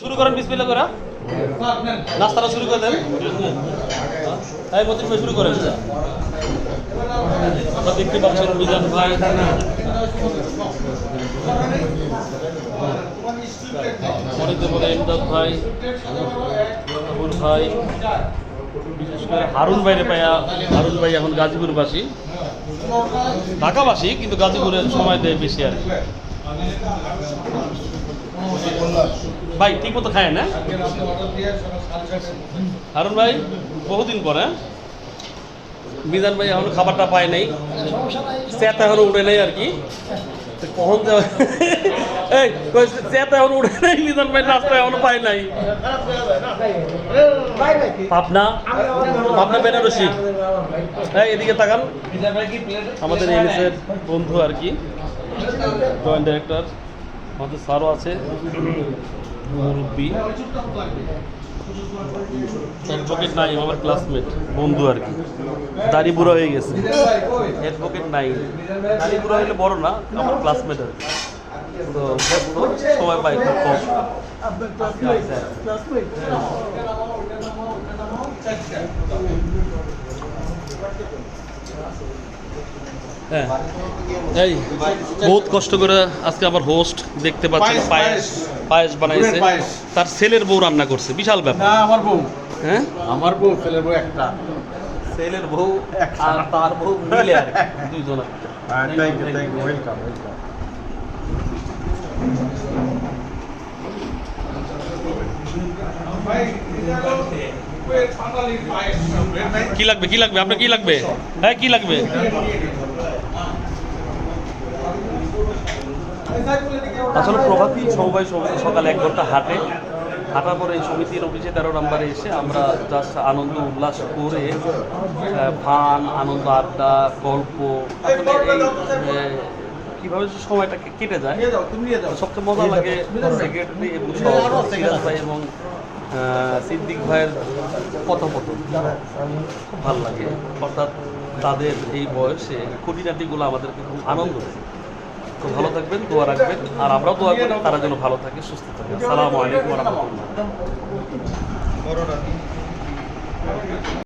শুরু করেন, বিসমিল্লাহ করে নাস্তাটা শুরু করে দেন। এই মতিন ভাই, শুরু করেন। আমরা দেখতে পাচ্ছেন মিজান ভাই। বলে হারুন হারুন এখন গাজীপুরবাসী। ঢাকাবাসী, কিন্তু গাজীপুরের সময় দেয় বেশি আর। ভাই ঠিক মতো খায় না? হারুন ভাই বহুদিন পরে হ্যাঁ? মিজান ভাই এখনও খাবারটা পায় নাই। চেতা এখনও উঠে নাই আর কি। কখন এই চেতা এখনও উঠে নাই মিজান ভাই নাস্তা এখনও পায় নাই। পাবনা পাবনা বেনারসি। হ্যাঁ এদিকে তাকান। আমাদের এমএসের বন্ধু আর কি। জয়েন্ট ডাইরেক্টর আমাদের স্যারও আছে। মুরব্বী। অ্যাডভোকেট নাই আমার ক্লাসমেট বন্ধু আর কি। দাড়ি বুড়ো হয়ে গেছে। অ্যাডভোকেট নাই। দাড়ি বুড়ো হলে বড় না, আমার ক্লাসমেট আর কি। তো সময় পাই খুব কম। আজকে আইছে আর কি। হ্যাঁ। এই বহুত কষ্ট করে আজকে আমার হোস্ট দেখতে পাচ্ছেন পায়েস, পায়েস বানাইছে। পায়েস। তার ছেলের বউ রান্না করছে বিশাল ব্যাপার। না আমার বউ। হ্যাঁ? আমার বউ ছেলের বউ একটা। ছেলের বউ আর তার বউ মিলে আর দুইজন thank you thank you welcome welcome কি লাগবে কি লাগবে? আপনার কি লাগবে? হ্যাঁ কি লাগবে? আসলে প্রভাতী সবাই সকালে এক ঘণ্টা হাঁটে। হাঁটার পরে এই সমিতির অফিসে তেরো নম্বরে এসে আমরা জাস্ট আনন্দ উল্লাস করে ফান আনন্দ আড্ডা গল্প কীভাবে সময়টা কেটে যায় সবচেয়ে মজা লাগে সেক্রেটারি এবং সিরাজ ভাই এবং সিদ্দিক ভাইয়ের কথোপকথন খুব ভালো লাগে। অর্থাৎ তাদের এই বয়সে খুঁটিনাটিগুলো আমাদেরকে খুব আনন্দ দেয়। তো ভালো থাকবেন, দোয়া রাখবেন। আর আমরাও দোয়া করি, তারা যেন ভালো থাকে, সুস্থ থাকে। আসসালামু আলাইকুম রহমতুল্লাহ।